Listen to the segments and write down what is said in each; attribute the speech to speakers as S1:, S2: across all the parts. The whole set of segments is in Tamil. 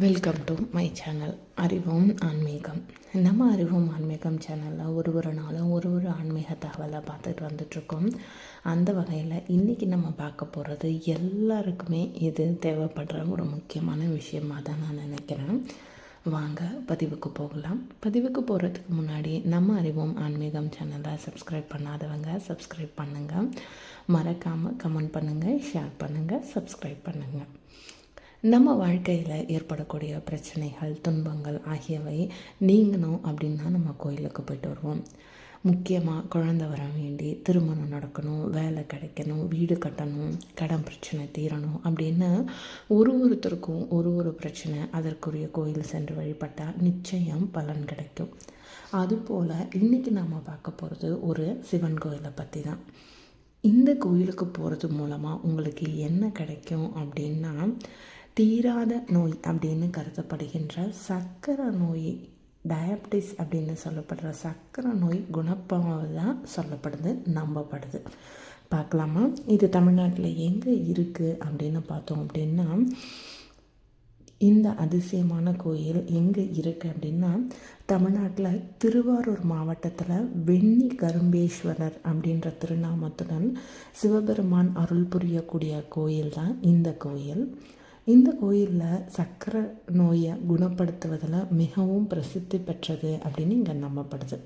S1: வெல்கம் டு மை சேனல் அறிவோம் ஆன்மீகம் நம்ம அறிவோம் ஆன்மீகம் சேனலில் ஒரு ஒரு நாளும் ஒரு ஒரு ஆன்மீக தகவலை பார்த்துட்டு வந்துட்ருக்கோம் அந்த வகையில் இன்றைக்கி நம்ம பார்க்க போகிறது எல்லாருக்குமே இது தேவைப்படுற ஒரு முக்கியமான விஷயமாக தான் நான் நினைக்கிறேன். வாங்க பதிவுக்கு போகலாம். பதிவுக்கு போகிறதுக்கு முன்னாடி நம்ம அறிவோம் ஆன்மீகம் சேனலை சப்ஸ்கிரைப் பண்ணாதவங்க சப்ஸ்கிரைப் பண்ணுங்கள் மறக்காமல் கமெண்ட் பண்ணுங்கள் ஷேர் பண்ணுங்கள் சப்ஸ்கிரைப் பண்ணுங்கள் நம்ம வாழ்க்கையில் ஏற்படக்கூடிய பிரச்சனைகள் துன்பங்கள் ஆகியவை நீங்கணும் அப்படின்னா நம்ம கோயிலுக்கு போயிட்டு வருவோம். முக்கியமாக குழந்த வர வேண்டி திருமணம் நடக்கணும் வேலை கிடைக்கணும் வீடு கட்டணும் கடன் பிரச்சனை தீரணும் அப்படின்னு ஒரு ஒருத்தருக்கும் ஒரு ஒரு பிரச்சனை அதற்குரிய கோயில் சென்று வழிபட்டால் நிச்சயம் பலன் கிடைக்கும். அதுபோல் இன்றைக்கி நாம் பார்க்க போகிறது ஒரு சிவன் கோயிலை பற்றி தான். இந்த கோயிலுக்கு போகிறது மூலமாக உங்களுக்கு என்ன கிடைக்கும் அப்படின்னா தீராத நோய் அப்படின்னு கருதப்படுகின்ற சர்க்கரை நோய் டயபிட்டிஸ் அப்படின்னு சொல்லப்படுற சர்க்கரை நோய் குணப்பதான் சொல்லப்படுது நம்பப்படுது. பார்க்கலாமா? இது தமிழ்நாட்டில் எங்கே இருக்குது அப்படின்னு பார்த்தோம் அப்படின்னா இந்த அதிசயமான கோயில் எங்கே இருக்குது அப்படின்னா தமிழ்நாட்டில் திருவாரூர் மாவட்டத்தில் வெண்ணி கரும்பேஸ்வரர் அப்படின்ற திருநாமத்துடன் சிவபெருமான் அருள் புரியக்கூடிய கோயில் தான் இந்த கோயில். இந்த கோயிலில் சர்க்கரை நோயை குணப்படுத்துவதில் மிகவும் பிரசித்தி பெற்றது அப்படின்னு இங்கே நம்பப்படுது.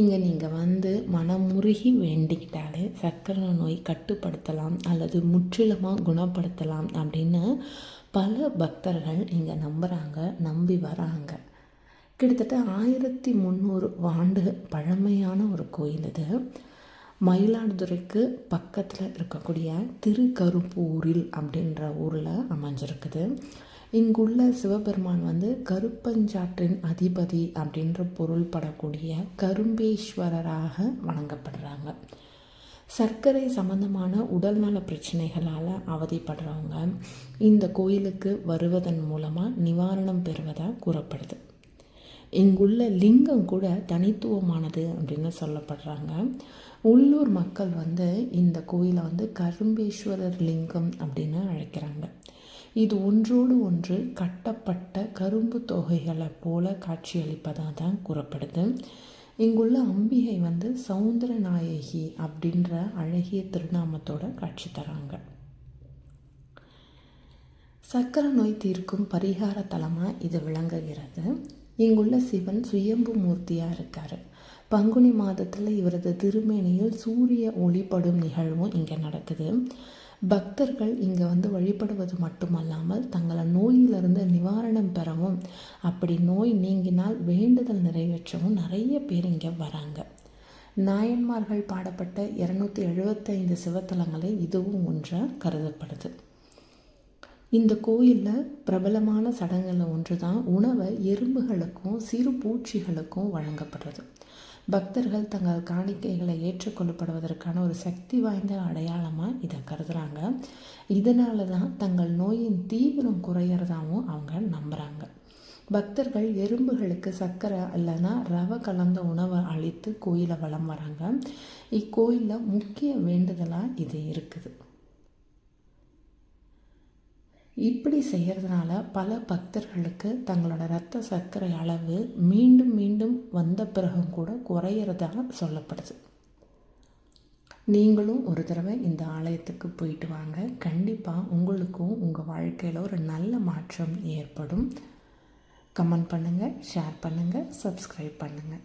S1: இங்கே நீங்கள் வந்து மனமுருகி வேண்டிக்கிட்டாலே சர்க்கரை நோய் கட்டுப்படுத்தலாம் அல்லது முற்றிலுமாக குணப்படுத்தலாம் அப்படின்னு பல பக்தர்கள் இங்கே நம்புகிறாங்க நம்பி வராங்க. கிட்டத்தட்ட ஆயிரத்தி முந்நூறு ஆண்டு பழமையான ஒரு கோயில் இது. மயிலாடுதுறைக்கு பக்கத்தில் இருக்கக்கூடிய திருக்கருப்பூரில் அப்படின்ற ஊரில் அமைஞ்சிருக்குது. இங்குள்ள சிவபெருமான் வந்து கருப்பஞ்சாற்றின் அதிபதி அப்படின்ற பொருள்படக்கூடிய கரும்பேஸ்வரராக வணங்கப்படுறாங்க. சர்க்கரை சம்பந்தமான உடல்நல பிரச்சனைகளால் அவதிப்படுறவங்க இந்த கோயிலுக்கு வருவதன் மூலமாக நிவாரணம் பெறுவதாக கூறப்படுது. இங்குள்ள லிங்கம் கூட தனித்துவமானது அப்படின்னு சொல்லப்படுறாங்க. உள்ளூர் மக்கள் வந்து இந்த கோயிலை வந்து கரும்பேஸ்வரர் லிங்கம் அப்படின்னு அழைக்கிறாங்க. இது ஒன்றோடு ஒன்று கட்டப்பட்ட கரும்பு தொகைகளை போல காட்சியளிப்பதாக தான் கூறப்படுது. இங்குள்ள அம்பிகை வந்து சவுந்தர நாயகி அப்படின்ற அழகிய திருநாமத்தோட காட்சி தராங்க. சக்கரை நோய் தீர்க்கும் பரிகார தலமாக இது விளங்குகிறது. இங்குள்ள சிவன் சுயம்பு மூர்த்தியாக இருக்கார். பங்குனி மாதத்தில் இவரது திருமேனியில் சூரிய ஒளிப்படும் நிகழ்வும் இங்கே நடக்குது. பக்தர்கள் இங்கே வந்து வழிபடுவது மட்டுமல்லாமல் தங்களை நோயிலிருந்து நிவாரணம் பெறவும் அப்படி நோய் நீங்கினால் வேண்டுதல் நிறைவேற்றவும் நிறைய பேர் இங்கே வராங்க. நாயன்மார்கள் பாடப்பட்ட இரநூத்தி எழுபத்தைந்து சிவத்தலங்களில் இதுவும் ஒன்றாக கருதப்படுது. இந்த கோயிலில் பிரபலமான சடங்குகளில் ஒன்று தான் உணவை எறும்புகளுக்கும் சிறு பூச்சிகளுக்கும் வழங்கப்படுறது. பக்தர்கள் தங்கள் காணிக்கைகளை ஏற்றுக்கொள்ளப்படுவதற்கான ஒரு சக்தி வாய்ந்த அடையாளமாக இதை கருதுகிறாங்க இதனால தான் தங்கள் நோயின் தீவிரம் குறையிறதாகவும் அவங்க நம்புகிறாங்க பக்தர்கள் எறும்புகளுக்கு சர்க்கரை இல்லைன்னா ரவை கலந்த உணவை அளித்து கோயிலை வளம் வராங்க. இக்கோயிலில் முக்கிய வேண்டுதலாக இது இருக்குது. இப்படி செய்கிறதுனால பல பக்தர்களுக்கு தங்களோட இரத்த சர்க்கரை அளவு மீண்டும் மீண்டும் வந்த பிறகும் கூட குறையிறதாக சொல்லப்படுது. நீங்களும் ஒரு தடவை இந்த ஆலயத்துக்கு போயிட்டு வாங்க. கண்டிப்பாக உங்களுக்கும் உங்கள் வாழ்க்கையில் ஒரு நல்ல மாற்றம் ஏற்படும். கமெண்ட் பண்ணுங்கள் ஷேர் பண்ணுங்கள் சப்ஸ்கிரைப் பண்ணுங்கள்